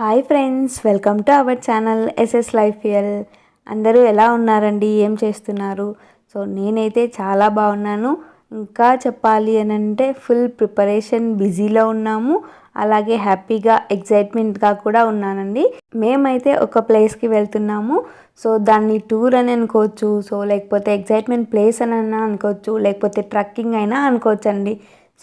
Hi friends welcome to our channel SS life L అందరూ ఎలా ఉన్నారండి? ఏం చేస్తున్నారు? సో నేనైతే చాలా బాగున్నాను. ఇంకా చెప్పాలి అని అంటే ఫుల్ ప్రిపరేషన్ బిజీలో ఉన్నాము. అలాగే హ్యాపీగా ఎగ్జైట్మెంట్గా కూడా ఉన్నానండి. మేమైతే ఒక ప్లేస్కి వెళ్తున్నాము. సో దాన్ని టూర్ అని అనుకోవచ్చు. సో లేకపోతే ఎగ్జైట్మెంట్ ప్లేస్ అని అన్నా అనుకోవచ్చు. లేకపోతే ట్రక్కింగ్ అయినా అనుకోవచ్చండి.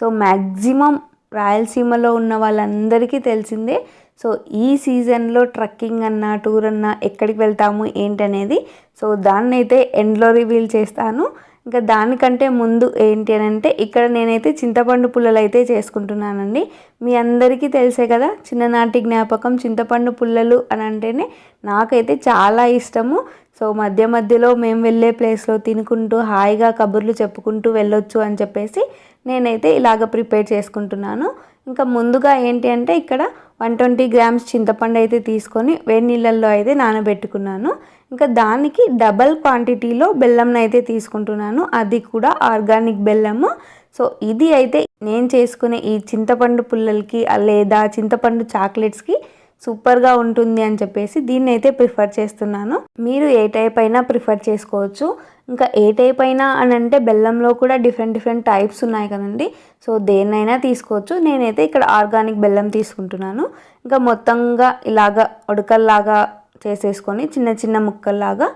సో మ్యాక్సిమం రాయలసీమలో ఉన్న వాళ్ళందరికీ తెలిసిందే. సో ఈ సీజన్లో ట్రక్కింగ్ అన్నా టూర్ అన్నా ఎక్కడికి వెళ్తాము ఏంటనేది. సో దాన్ని అయితే ఎండ్లో రివీల్ చేస్తాను. ఇంకా దానికంటే ముందు ఏంటి అని అంటే ఇక్కడ నేనైతే చింతపండు పుల్లలు అయితే చేసుకుంటున్నానండి. మీ అందరికీ తెలిసే కదా చిన్ననాటి జ్ఞాపకం చింతపండు పుల్లలు అని అంటేనే నాకైతే చాలా ఇష్టము. సో మధ్య మధ్యలో మేము వెళ్ళే ప్లేస్లో తినుకుంటూ హాయిగా కబుర్లు చెప్పుకుంటూ వెళ్ళొచ్చు అని చెప్పేసి నేనైతే ఇలాగ ప్రిపేర్ చేసుకుంటున్నాను. ఇంకా ముందుగా ఏంటి అంటే ఇక్కడ వన్ ట్వంటీ గ్రామ్స్ చింతపండు అయితే తీసుకొని వేడి నీళ్ళల్లో అయితే నానబెట్టుకున్నాను. ఇంకా దానికి డబల్ క్వాంటిటీలో బెల్లంను అయితే తీసుకుంటున్నాను. అది కూడా ఆర్గానిక్ బెల్లము. సో ఇది అయితే నేను చేసుకునే ఈ చింతపండు పుల్లలకి లేదా చింతపండు చాక్లెట్స్కి సూపర్గా ఉంటుంది అని చెప్పేసి దీన్ని అయితే ప్రిఫర్ చేస్తున్నాను. మీరు ఏ టైప్ అయినా ప్రిఫర్ చేసుకోవచ్చు. ఇంకా ఏ టైప్ అయినా అని అంటే బెల్లంలో కూడా డిఫరెంట్ డిఫరెంట్ టైప్స్ ఉన్నాయి కదండి. సో దేన్నైనా తీసుకోవచ్చు. నేనైతే ఇక్కడ ఆర్గానిక్ బెల్లం తీసుకుంటున్నాను. ఇంకా మొత్తంగా ఇలాగా ఉడకల్లాగా చేసేసుకొని చిన్న చిన్న ముక్కల్లాగా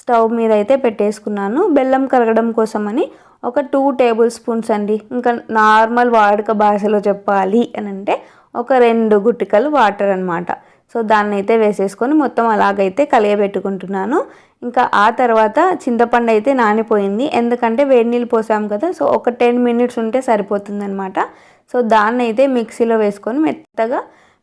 స్టవ్ మీద అయితే పెట్టేసుకున్నాను. బెల్లం కరగడం కోసమని ఒక టూ టేబుల్ స్పూన్స్ అండి. ఇంకా నార్మల్ వాడుక భాషలో చెప్పాలి అని అంటే ఒక రెండు గుట్టికలు వాటర్ అనమాట సో దాన్ని అయితే వేసేసుకొని మొత్తం అలాగైతే కలియబెట్టుకుంటున్నాను. ఇంకా ఆ తర్వాత చింతపండు అయితే నానిపోయింది. ఎందుకంటే వేడి నీళ్ళు పోసాం కదా సో ఒక టెన్ మినిట్స్ ఉంటే సరిపోతుందనమాట సో దాన్ని అయితే మిక్సీలో వేసుకొని మెత్తగా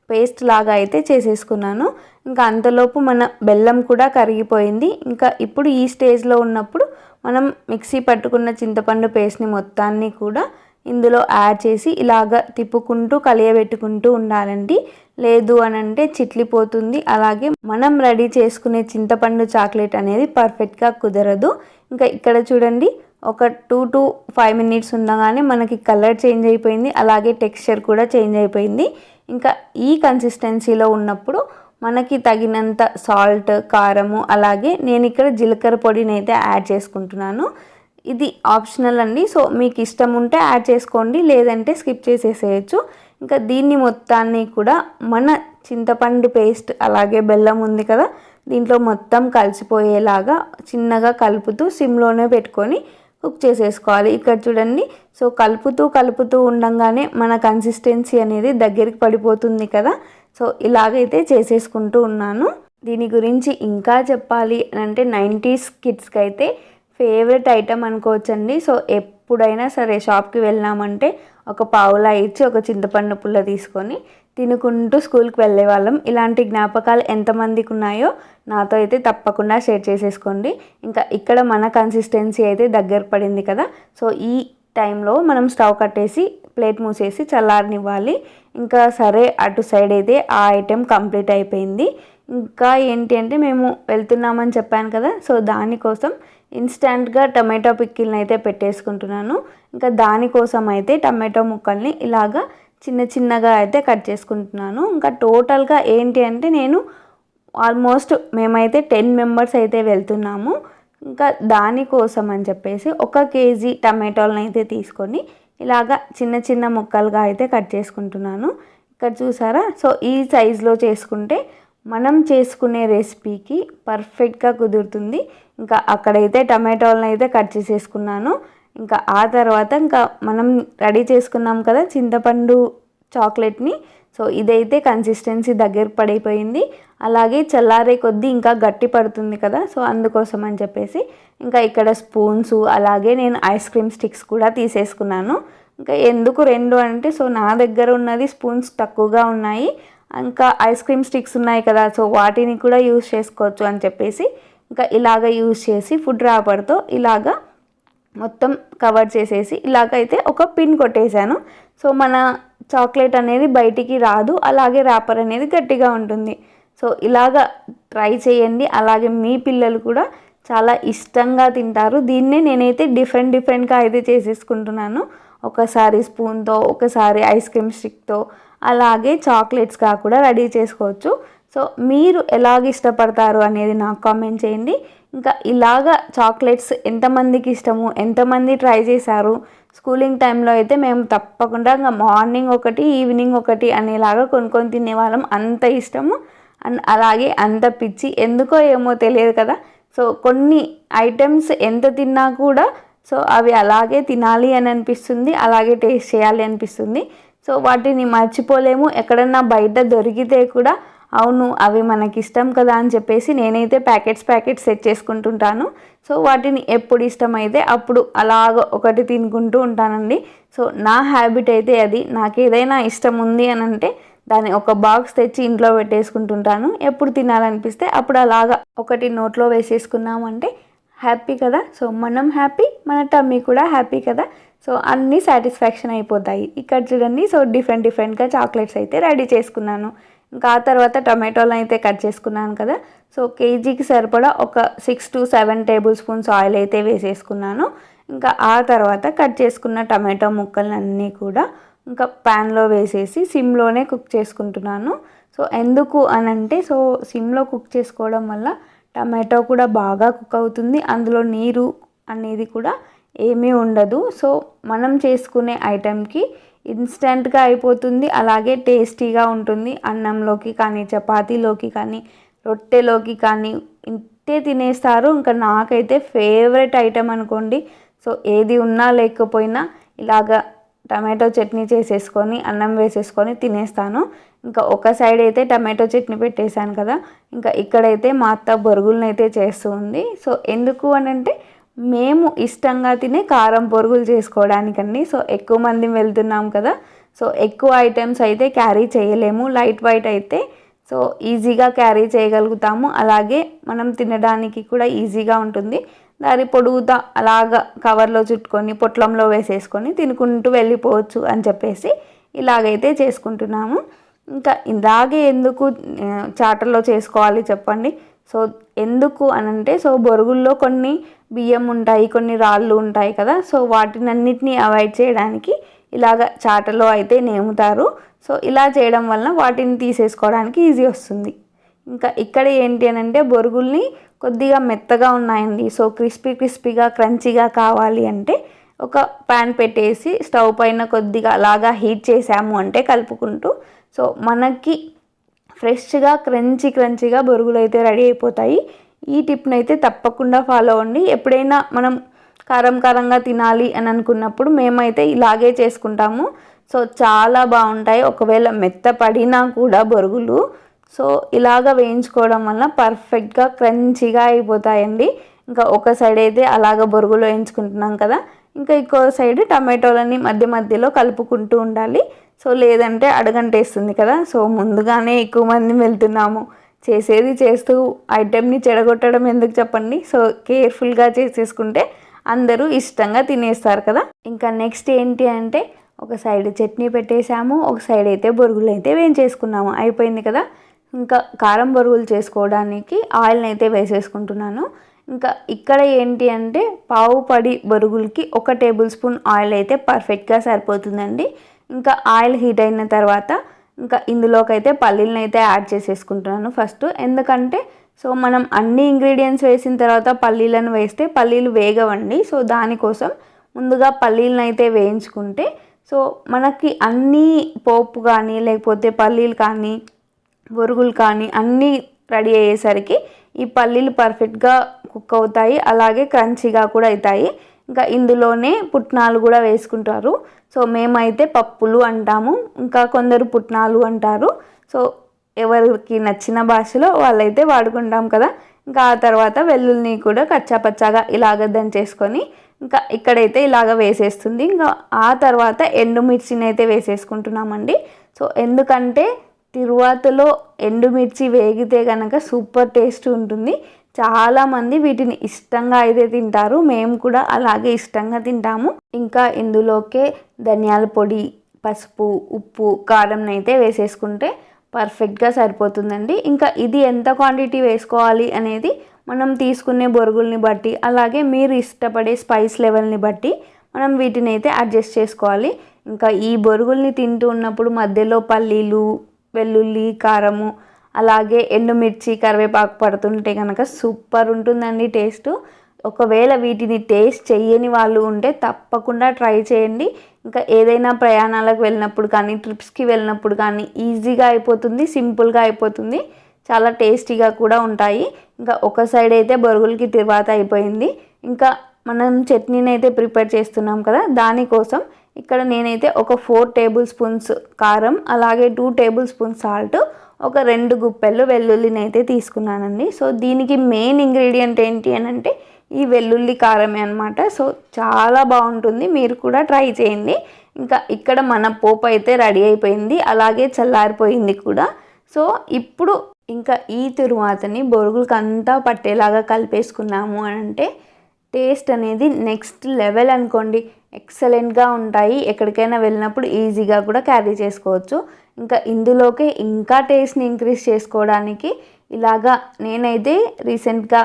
పేస్ట్ లాగా అయితే చేసేసుకున్నాను. ఇంకా అంతలోపు మన బెల్లం కూడా కరిగిపోయింది. ఇంకా ఇప్పుడు ఈ స్టేజ్లో ఉన్నప్పుడు మనం మిక్సీ పట్టుకున్న చింతపండు పేస్ట్ని మొత్తాన్ని కూడా ఇందులో యాడ్ చేసి ఇలాగ తిప్పుకుంటూ కలియబెట్టుకుంటూ ఉండాలండి. లేదు అని అంటే చిట్లిపోతుంది. అలాగే మనం రెడీ చేసుకునే చింతపండు చాక్లెట్ అనేది పర్ఫెక్ట్గా కుదరదు. ఇంకా ఇక్కడ చూడండి ఒక టూ టు ఫైవ్ మినిట్స్ ఉండగానే మనకి కలర్ చేంజ్ అయిపోయింది. అలాగే టెక్స్చర్ కూడా చేంజ్ అయిపోయింది. ఇంకా ఈ కన్సిస్టెన్సీలో ఉన్నప్పుడు మనకి తగినంత సాల్ట్ కారము అలాగే నేను ఇక్కడ జీలకర్ర పొడిని అయితే యాడ్ చేసుకుంటున్నాను. ఇది ఆప్షనల్ అండి. సో మీకు ఇష్టం ఉంటే యాడ్ చేసుకోండి. లేదంటే స్కిప్ చేసేసేయచ్చు. ఇంకా దీన్ని మొత్తాన్ని కూడా మన చింతపండు పేస్ట్ అలాగే బెల్లం ఉంది కదా దీంట్లో మొత్తం కలిసిపోయేలాగా చిన్నగా కలుపుతూ సిమ్లోనే పెట్టుకొని కుక్ చేసేసుకోవాలి. ఇక్కడ చూడండి. సో కలుపుతూ కలుపుతూ ఉండంగానే మన కన్సిస్టెన్సీ అనేది దగ్గరికి పడిపోతుంది కదా. సో ఇలాగైతే చేసేసుకుంటూ ఉన్నాను. దీని గురించి ఇంకా చెప్పాలి అని అంటే నైంటీస్ కిడ్స్కి అయితే ఫేవరెట్ ఐటమ్ అనుకోవచ్చండి. సో ఎప్పుడైనా సరే షాప్కి వెళ్ళామంటే ఒక పావులా ఇచ్చి ఒక చింతపండు పుల్ల తీసుకొని తినుకుంటూ స్కూల్కి వెళ్ళే వాళ్ళం ఇలాంటి జ్ఞాపకాలు ఎంతమందికి ఉన్నాయో నాతో అయితే తప్పకుండా షేర్ చేసేసుకోండి. ఇంకా ఇక్కడ మన కన్సిస్టెన్సీ అయితే దగ్గర పడింది కదా. సో ఈ టైంలో మనం స్టవ్ కట్టేసి ప్లేట్ మూసేసి చల్లారనివ్వాలి. ఇంకా సరే అటు సైడ్ అయితే ఆ ఐటెం కంప్లీట్ అయిపోయింది. ఇంకా ఏంటి అంటే మేము వెళ్తున్నామని చెప్పాను కదా సో దానికోసం ఇన్స్టంట్గా టమాటో పిక్కిల్ని అయితే పెట్టేసుకుంటున్నాను. ఇంకా దానికోసం అయితే టమాటో ముక్కల్ని ఇలాగా చిన్న చిన్నగా అయితే కట్ చేసుకుంటున్నాను. ఇంకా టోటల్గా ఏంటి అంటే నేను ఆల్మోస్ట్ మేమైతే టెన్ మెంబర్స్ అయితే వెళ్తున్నాము. ఇంకా దానికోసం అని చెప్పేసి ఒక కేజీ టమాటోలను అయితే తీసుకొని ఇలాగా చిన్న చిన్న ముక్కలుగా అయితే కట్ చేసుకుంటున్నాను. ఇక్కడ చూసారా? సో ఈ సైజులో చేసుకుంటే మనం చేసుకునే రెసిపీకి పర్ఫెక్ట్గా కుదురుతుంది. ఇంకా అక్కడైతే టమాటోలను అయితే కట్ చేసేసుకున్నాను. ఇంకా ఆ తర్వాత ఇంకా మనం రెడీ చేసుకున్నాం కదా చింతపండు చాక్లెట్ని. సో ఇదైతే కన్సిస్టెన్సీ దగ్గర పడిపోయింది. అలాగే చల్లారే కొద్దీ ఇంకా గట్టి పడుతుంది కదా సో అందుకోసం అని చెప్పేసి ఇంకా ఇక్కడ స్పూన్స్ అలాగే నేను ఐస్ క్రీమ్ స్టిక్స్ కూడా తీసేసుకున్నాను. ఇంకా ఎందుకు రెండు అంటే సో నా దగ్గర ఉన్నది స్పూన్స్ తక్కువగా ఉన్నాయి. ఇంకా ఐస్ క్రీమ్ స్టిక్స్ ఉన్నాయి కదా సో వాటిని కూడా యూజ్ చేసుకోవచ్చు అని చెప్పేసి ఇంకా ఇలాగ యూజ్ చేసి ఫుడ్ రాపర్తో ఇలాగ మొత్తం కవర్ చేసేసి ఇలాగైతే ఒక పిన్ కొట్టేశాను. సో మన చాక్లెట్ అనేది బయటికి రాదు అలాగే ర్యాపర్ అనేది గట్టిగా ఉంటుంది. సో ఇలాగ ట్రై చేయండి. అలాగే మీ పిల్లలు కూడా చాలా ఇష్టంగా తింటారు. దీన్నే నేనైతే డిఫరెంట్ డిఫరెంట్గా అయితే చేసేసుకుంటున్నాను. ఒకసారి స్పూన్తో ఒకసారి ఐస్ క్రీమ్ స్టిక్తో అలాగే చాక్లెట్స్గా కూడా రెడీ చేసుకోవచ్చు. సో మీరు ఎలాగ ఇష్టపడతారు అనేది నాకు కామెంట్ చేయండి. ఇంకా ఇలాగ చాక్లెట్స్ ఎంతమందికి ఇష్టము ఎంతమంది ట్రై చేశారు స్కూలింగ్ టైంలో అయితే మేము తప్పకుండా ఇంకా మార్నింగ్ ఒకటి ఈవినింగ్ ఒకటి అనేలాగా కొనుక్కొని తినేవాళ్ళం. అంత ఇష్టము అండ్ అలాగే అంత పిచ్చి ఎందుకో ఏమో తెలియదు కదా. సో కొన్ని ఐటమ్స్ ఎంత తిన్నా కూడా సో అవి అలాగే తినాలి అని అనిపిస్తుంది అలాగే టేస్ట్ చేయాలి అనిపిస్తుంది. సో వాటిని మర్చిపోలేము. ఎక్కడన్నా బయట దొరికితే కూడా అవును అవి మనకి ఇష్టం కదా అని చెప్పేసి నేనైతే ప్యాకెట్స్ ప్యాకెట్స్ సెట్ చేసుకుంటుంటాను. సో వాటిని ఎప్పుడు ఇష్టమైతే అప్పుడు అలాగ ఒకటి తినుకుంటూ ఉంటానండి. సో నా హ్యాబిట్ అయితే అది. నాకు ఏదైనా ఇష్టం ఉంది అని అంటే దాన్ని ఒక బాక్స్ తెచ్చి ఇంట్లో పెట్టేసుకుంటుంటాను. ఎప్పుడు తినాలనిపిస్తే అప్పుడు అలాగా ఒకటి నోట్లో వేసేసుకున్నామంటే హ్యాపీ కదా? సో మనం హ్యాపీ మన టమ్మీ కూడా హ్యాపీ కదా? సో అన్నీ సాటిస్ఫాక్షన్ అయిపోతాయి. ఇక్కడ చూడండి సో డిఫరెంట్ డిఫరెంట్గా చాక్లెట్స్ అయితే రెడీ చేసుకున్నాను. ఇంకా ఆ తర్వాత టమాటోలు అయితే కట్ చేసుకున్నాను కదా? సో కేజీకి సరిపడా ఒక six to seven tablespoons oil అయితే వేసేసుకున్నాను. ఇంకా ఆ తర్వాత కట్ చేసుకున్న టమాటో ముక్కలన్నీ కూడా ఇంకా ప్యాన్లో వేసేసి సిమ్లోనే కుక్ చేసుకుంటున్నాను. సో ఎందుకు అని అంటే సో సిమ్లో కుక్ చేసుకోవడం వల్ల టమాటో కూడా బాగా కుక్ అవుతుంది. అందులో నీరు అనేది కూడా ఏమీ ఉండదు. సో మనం చేసుకునే ఐటెంకి ఇన్స్టెంట్గా అయిపోతుంది. అలాగే టేస్టీగా ఉంటుంది. అన్నంలోకి కానీ చపాతీలోకి కానీ రొట్టెలోకి కానీ ఇంతే తినేస్తారు. ఇంకా నాకైతే ఫేవరెట్ ఐటెం అనుకోండి. సో ఏది ఉన్నా లేకపోయినా ఇలాగా టమాటో చట్నీ చేసేసుకొని అన్నం వేసేసుకొని తినేస్తాను. ఇంకా ఒక సైడ్ అయితే టమాటో చట్నీ పెట్టేశాను కదా. ఇంకా ఇక్కడైతే మా అత్త బొరుగులను అయితే చేస్తూ ఉంది. సో ఎందుకు అని అంటే మేము ఇష్టంగా తినే కారం పొరుగులు చేసుకోవడానికండి సో ఎక్కువ మంది వెళ్తున్నాం కదా. సో ఎక్కువ ఐటమ్స్ అయితే క్యారీ చేయలేము. లైట్ వైట్ అయితే. సో ఈజీగా క్యారీ చేయగలుగుతాము. అలాగే మనం తినడానికి కూడా ఈజీగా ఉంటుంది. దాని పొడుగుతా అలాగ కవర్లో చుట్టుకొని పొట్లంలో వేసేసుకొని తినుకుంటూ వెళ్ళిపోవచ్చు అని చెప్పేసి ఇలాగైతే చేసుకుంటున్నాము. ఇంకా ఇలాగే ఎందుకు చాటల్లో చేసుకోవాలి చెప్పండి. సో ఎందుకు అని అంటే సో బొరుగుల్లో కొన్ని బియ్యం ఉంటాయి కొన్ని రాళ్ళు ఉంటాయి కదా. సో వాటినన్నిటినీ అవాయిడ్ చేయడానికి ఇలాగ చాటలో అయితే నేముతారు. సో ఇలా చేయడం వలన వాటిని తీసేసుకోవడానికి ఈజీ వస్తుంది. ఇంకా ఇక్కడ ఏంటి అని అంటే బొరుగుల్ని కొద్దిగా మెత్తగా ఉన్నాయండి. సో క్రిస్పీ క్రిస్పీగా క్రంచీగా కావాలి అంటే ఒక ప్యాన్ పెట్టేసి స్టవ్ పైన కొద్దిగా అలాగా హీట్ చేసాము అంటే కలుపుకుంటూ సో మనకి ఫ్రెష్గా క్రంచీ క్రంచీగా బొరుగులు అయితే రెడీ అయిపోతాయి. ఈ టిప్ని అయితే తప్పకుండా ఫాలో అవ్వండి. ఎప్పుడైనా మనం కారం కారంగా తినాలి అని అనుకున్నప్పుడు మేమైతే ఇలాగే చేసుకుంటాము. సో చాలా బాగుంటాయి. ఒకవేళ మెత్తపడినా కూడా బొరుగులు. సో ఇలాగ వేయించుకోవడం వల్ల పర్ఫెక్ట్గా క్రంచీగా అయిపోతాయండి. ఇంకా ఒక సైడ్ అయితే అలాగ బొరుగులు వేయించుకుంటున్నాం కదా. ఇంకా ఇంకో సైడ్ టమాటోలని మధ్య మధ్యలో కలుపుకుంటూ ఉండాలి. సో లేదంటే అడగంటేస్తుంది కదా. సో ముందుగానే ఎక్కువ మంది వెళ్తున్నాము. చేసేది చేస్తూ ఐటెంని చెడగొట్టడం ఎందుకు చెప్పండి. సో కేర్ఫుల్గా చేసేసుకుంటే అందరూ ఇష్టంగా తినేస్తారు కదా. ఇంకా నెక్స్ట్ ఏంటి అంటే ఒక సైడ్ చట్నీ పెట్టేసాము ఒక సైడ్ అయితే బొరుగులు అయితే వేయించేసుకున్నాము. అయిపోయింది కదా. ఇంకా కారం బొరుగులు చేసుకోవడానికి ఆయిల్ని అయితే వేసేసుకుంటున్నాను. ఇంకా ఇక్కడ ఏంటి అంటే పావు పడి బొరుగులకి ఒక టేబుల్ స్పూన్ ఆయిల్ అయితే పర్ఫెక్ట్గా సరిపోతుందండి. ఇంకా ఆయిల్ హీట్ అయిన తర్వాత ఇంకా ఇందులోకి అయితే పల్లీలను అయితే యాడ్ చేసేసుకుంటున్నాను ఫస్ట్. ఎందుకంటే సో మనం అన్ని ఇంగ్రీడియంట్స్ వేసిన తర్వాత పల్లీలను వేస్తే పల్లీలు వేగవండి. సో దానికోసం ముందుగా పల్లీలను అయితే వేయించుకుంటే సో మనకి అన్నీ పోపు కానీ లేకపోతే పల్లీలు కానీ బొరుగులు కానీ అన్నీ రెడీ అయ్యేసరికి ఈ పల్లీలు పర్ఫెక్ట్గా కుక్ అవుతాయి. అలాగే క్రంచీగా కూడా అవుతాయి. ఇంకా ఇందులోనే పుట్నాలు కూడా వేసుకుంటారు. సో మేమైతే పప్పులు అంటాము. ఇంకా కొందరు పుట్నాలు అంటారు. సో ఎవరికి నచ్చిన భాషలో వాళ్ళైతే వాడుకుంటాం కదా. ఇంకా ఆ తర్వాత వెల్లుల్ని కూడా కచ్చాపచ్చాగా ఇలాగ దంచేసుకొని ఇంకా ఇక్కడైతే ఇలాగ వేసేస్తుంది. ఇంకా ఆ తర్వాత ఎండుమిర్చిని అయితే వేసేసుకుంటున్నామండి. సో ఎందుకంటే తిరువాతలో ఎండుమిర్చి వేగితే కనుక సూపర్ టేస్ట్ ఉంటుంది. చాలామంది వీటిని ఇష్టంగా అయితే తింటారు. మేము కూడా అలాగే ఇష్టంగా తింటాము. ఇంకా ఇందులోకే ధనియాల పొడి పసుపు ఉప్పు కారం అయితే వేసేసుకుంటే పర్ఫెక్ట్గా సరిపోతుందండి. ఇంకా ఇది ఎంత క్వాంటిటీ వేసుకోవాలి అనేది మనం తీసుకునే బొరుగుల్ని బట్టి అలాగే మీరు ఇష్టపడే స్పైస్ లెవెల్ని బట్టి మనం వీటిని అయితే అడ్జస్ట్ చేసుకోవాలి. ఇంకా ఈ బొరుగుల్ని తింటూ ఉన్నప్పుడు మధ్యలో పల్లీలు వెల్లుల్లి కారము అలాగే ఎండుమిర్చి కరివేపాకు పడుతుంటే కనుక సూపర్ ఉంటుందండి టేస్ట్. ఒకవేళ వీటిని టేస్ట్ చేయని వాళ్ళు ఉంటే తప్పకుండా ట్రై చేయండి. ఇంకా ఏదైనా ప్రయాణాలకు వెళ్ళినప్పుడు కానీ ట్రిప్స్కి వెళ్ళినప్పుడు కానీ ఈజీగా అయిపోతుంది సింపుల్గా అయిపోతుంది. చాలా టేస్టీగా కూడా ఉంటాయి. ఇంకా ఒక సైడ్ అయితే బొరుగులకి తిరువాత అయిపోయింది. ఇంకా మనం చట్నీని అయితే ప్రిపేర్ చేస్తున్నాం కదా దానికోసం ఇక్కడ నేనైతే ఒక ఫోర్ టేబుల్ స్పూన్స్ కారం అలాగే టూ టేబుల్ స్పూన్స్ సాల్ట్ ఒక రెండు గుప్పెళ్ళు వెల్లుల్లిని అయితే తీసుకున్నానండి. సో దీనికి మెయిన్ ఇంగ్రీడియంట్ ఏంటి అని అంటే ఈ వెల్లుల్లి కారమే అనమాట సో చాలా బాగుంటుంది. మీరు కూడా ట్రై చేయండి. ఇంకా ఇక్కడ మన పోపు అయితే రెడీ అయిపోయింది. అలాగే చల్లారిపోయింది కూడా. సో ఇప్పుడు ఇంకా ఈ తిరువాతని బొరుగులకంతా పట్టేలాగా కలిపేసుకున్నాము అని అంటే టేస్ట్ అనేది నెక్స్ట్ లెవెల్ అనుకోండి. ఎక్సలెంట్గా ఉంటాయి. ఎక్కడికైనా వెళ్ళినప్పుడు ఈజీగా కూడా క్యారీ చేసుకోవచ్చు. ఇంకా ఇందులోకి ఇంకా టేస్ట్ని ఇంక్రీజ్ చేసుకోవడానికి ఇలాగా నేనైతే రీసెంట్గా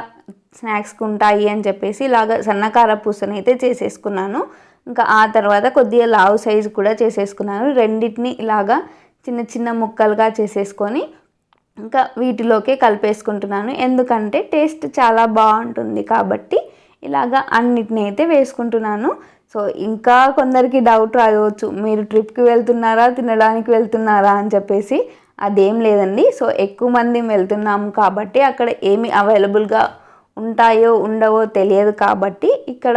స్నాక్స్కి ఉంటాయి అని చెప్పేసి ఇలాగ సన్నకార పూసని అయితే చేసేసుకున్నాను. ఇంకా ఆ తర్వాత కొద్దిగా లావు సైజు కూడా చేసేసుకున్నాను. రెండింటిని ఇలాగా చిన్న చిన్న ముక్కలుగా చేసేసుకొని ఇంకా వీటిలోకే కలిపేసుకుంటున్నాను. ఎందుకంటే టేస్ట్ చాలా బాగుంటుంది కాబట్టి ఇలాగా అన్నిటిని అయితే వేసుకుంటున్నాను. సో ఇంకా కొందరికి డౌట్ రావచ్చు మీరు ట్రిప్కి వెళ్తున్నారా తినడానికి వెళ్తున్నారా అని చెప్పేసి అదేం లేదండి. సో ఎక్కువ మంది వెళ్తున్నాము కాబట్టి అక్కడ ఏమి అవైలబుల్గా ఉంటాయో ఉండవో తెలియదు కాబట్టి ఇక్కడ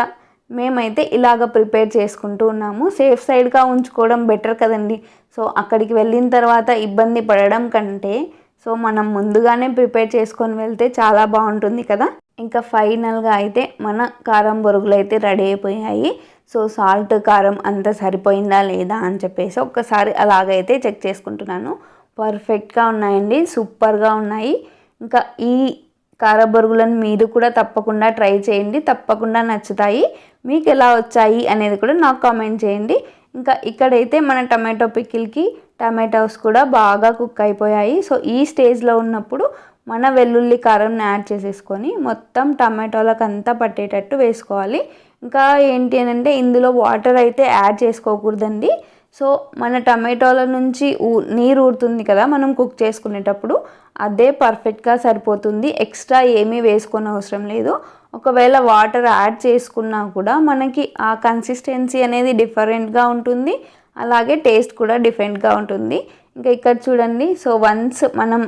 మేమైతే ఇలాగ ప్రిపేర్ చేసుకుంటూ ఉన్నాము. సేఫ్ సైడ్గా ఉంచుకోవడం బెటర్ కదండి. సో అక్కడికి వెళ్ళిన తర్వాత ఇబ్బంది పడడం కంటే సో మనం ముందుగానే ప్రిపేర్ చేసుకొని వెళ్తే చాలా బాగుంటుంది కదా. ఇంకా ఫైనల్గా అయితే మన కారం బొరుగులు అయితే రెడీ అయిపోయాయి. సో సాల్ట్ కారం అంతా సరిపోయిందా లేదా అని చెప్పేసి ఒక్కసారి అలాగైతే చెక్ చేసుకుంటున్నాను. పర్ఫెక్ట్గా ఉన్నాయండి సూపర్గా ఉన్నాయి. ఇంకా ఈ కారబొరుగులను మీరు కూడా తప్పకుండా ట్రై చేయండి తప్పకుండా నచ్చుతాయి. మీకు ఎలా వచ్చాయి అనేది కూడా నాకు కామెంట్ చేయండి. ఇంకా ఇక్కడైతే మన టమాటో పికిల్కి టమాటోస్ కూడా బాగా కుక్ అయిపోయాయి. సో ఈ స్టేజ్లో ఉన్నప్పుడు మన వెల్లుల్లి కారంని యాడ్ చేసేసుకొని మొత్తం టమాటోలకు అంతా పట్టేటట్టు వేసుకోవాలి. ఇంకా ఏంటి అని అంటే ఇందులో వాటర్ అయితే యాడ్ చేసుకోకూడదండి. సో మన టమాటోల నుంచి ఊ నీరు ఊరుతుంది కదా మనం కుక్ చేసుకునేటప్పుడు అదే పర్ఫెక్ట్గా సరిపోతుంది. ఎక్స్ట్రా ఏమీ వేసుకొని అవసరం లేదు. ఒకవేళ వాటర్ యాడ్ చేసుకున్నా కూడా మనకి ఆ కన్సిస్టెన్సీ అనేది డిఫరెంట్గా ఉంటుంది. అలాగే టేస్ట్ కూడా డిఫరెంట్గా ఉంటుంది. ఇంకా ఇక్కడ చూడండి. సో వన్స్ మనం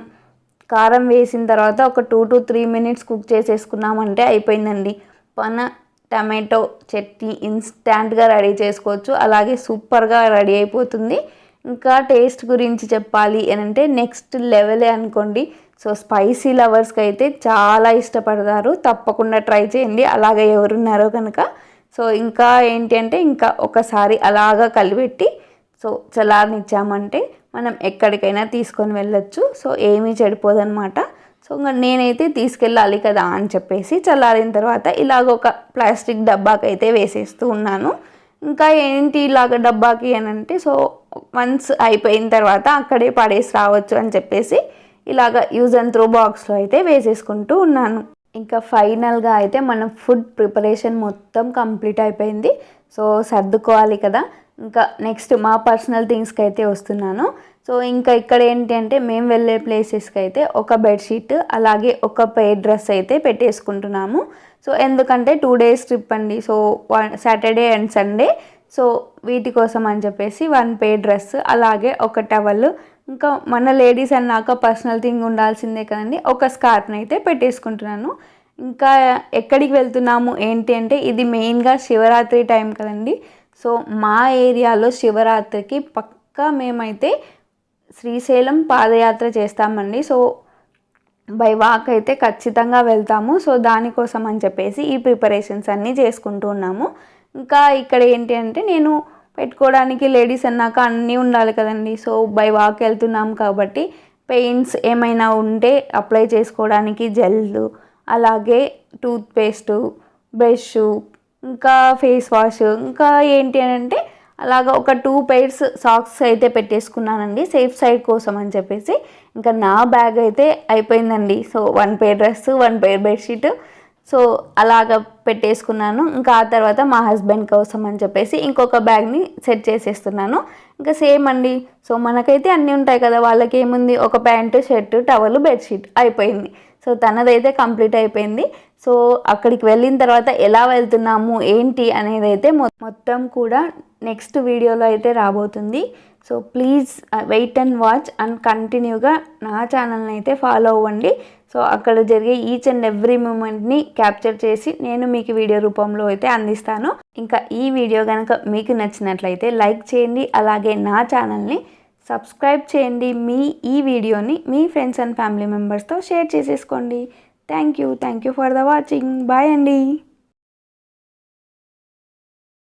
కారం వేసిన తర్వాత ఒక two to three minutes cook చేసేసుకున్నామంటే అయిపోయిందండి. మన టమాటో చట్నీ ఇన్స్టాంట్గా రెడీ చేసుకోవచ్చు. అలాగే సూపర్గా రెడీ అయిపోతుంది. ఇంకా టేస్ట్ గురించి చెప్పాలి అని అంటే నెక్స్ట్ లెవెలే అనుకోండి. సో స్పైసీ లవర్స్కి అయితే చాలా ఇష్టపడతారు. తప్పకుండా ట్రై చేయండి. అలాగే ఎవరున్నారో కనుక. సో ఇంకా ఏంటి అంటే ఇంకా ఒకసారి అలాగా కలిపెట్టి సో చలారనిచ్చామంటే మనం ఎక్కడికైనా తీసుకొని వెళ్ళొచ్చు. సో ఏమీ చెడిపోదన్నమాట. సో ఇంకా నేనైతే తీసుకెళ్ళాలి కదా అని చెప్పేసి చల్లారిన తర్వాత ఇలాగ ఒక ప్లాస్టిక్ డబ్బాకి అయితే వేసేస్తూ ఉన్నాను. ఇంకా ఏంటి ఇలాగ డబ్బాకి అని అంటే సో వన్స్ అయిపోయిన తర్వాత అక్కడే పడేసి రావచ్చు అని చెప్పేసి ఇలాగ యూజ్ అండ్ త్రో బాక్స్లో అయితే వేసేసుకుంటూ ఉన్నాను. ఇంకా ఫైనల్గా అయితే మన ఫుడ్ ప్రిపరేషన్ మొత్తం కంప్లీట్ అయిపోయింది. సో సర్దుకోవాలి కదా. ఇంకా నెక్స్ట్ మా పర్సనల్ థింగ్స్కి అయితే వస్తున్నాను. సో ఇంకా ఇక్కడ ఏంటి అంటే మేము వెళ్ళే ప్లేసెస్కి అయితే ఒక బెడ్షీట్ అలాగే ఒక పెయిర్ డ్రెస్ అయితే పెట్టేసుకుంటున్నాము. సో ఎందుకంటే టూ డేస్ ట్రిప్ అండి. So one Saturday and Sunday so వీటి కోసం అని చెప్పేసి వన్ పే డ్రెస్ అలాగే ఒక టవల్ ఇంకా మన లేడీస్ అన్నాక పర్సనల్ థింగ్ ఉండాల్సిందే కదండి. ఒక స్కార్ఫ్ని అయితే పెట్టేసుకుంటున్నాను. ఇంకా ఎక్కడికి వెళ్తున్నాము? ఏంటి అంటే ఇది మెయిన్గా శివరాత్రి టైం కదండి. సో మా ఏరియాలో శివరాత్రికి పక్కా మేమైతే శ్రీశైలం పాదయాత్ర చేస్తామండి. సో బై వాక్ అయితే ఖచ్చితంగా వెళ్తాము. సో దానికోసం అని చెప్పేసి ఈ ప్రిపరేషన్స్ అన్నీ చేసుకుంటూ ఉన్నాము. ఇంకా ఇక్కడ ఏంటి అంటే నేను పెట్టుకోవడానికి లేడీస్ అన్నాక అన్నీ ఉండాలి కదండి. సో బై వాక్ వెళ్తున్నాం కాబట్టి పెయింట్స్ ఏమైనా ఉంటే అప్లై చేసుకోవడానికి జెల్లు అలాగే టూత్పేస్టు బ్రష్ ఇంకా ఫేస్ వాష్ ఇంకా ఏంటి అని అంటే అలాగా ఒక టూ పెయిర్స్ సాక్స్ అయితే పెట్టేసుకున్నానండి సేఫ్ సైడ్ కోసం అని చెప్పేసి. ఇంకా నా బ్యాగ్ అయితే అయిపోయిందండి. So one pair dress one pair bedsheet so అలాగ పెట్టేసుకున్నాను. ఇంకా ఆ తర్వాత మా హస్బెండ్ కోసం అని చెప్పేసి ఇంకొక బ్యాగ్ని సెట్ చేసేస్తున్నాను. ఇంకా సేమ్ అండి. సో మనకైతే అన్నీ ఉంటాయి కదా వాళ్ళకి ఏముంది ఒక ప్యాంటు షర్టు టవల్ బెడ్షీట్ అయిపోయింది. సో తనదైతే కంప్లీట్ అయిపోయింది. సో అక్కడికి వెళ్ళిన తర్వాత ఎలా వెళ్తున్నాము ఏంటి అనేది అయితే మొ- మొత్తం కూడా నెక్స్ట్ వీడియోలో అయితే రాబోతుంది. So please wait and watch and కంటిన్యూగా నా ఛానల్ని అయితే ఫాలో అవ్వండి. సో అక్కడ జరిగే ఈచ్ అండ్ ఎవ్రీ మూమెంట్ని క్యాప్చర్ చేసి నేను మీకు వీడియో రూపంలో అయితే అందిస్తాను. ఇంకా ఈ వీడియో కనుక మీకు నచ్చినట్లయితే లైక్ చేయండి అలాగే నా ఛానల్ని సబ్స్క్రైబ్ చేయండి. మీ ఈ వీడియోని మీ ఫ్రెండ్స్ అండ్ ఫ్యామిలీ మెంబర్స్తో షేర్ చేసేసుకోండి. Thank you. Thank you for the watching. Bye అండి.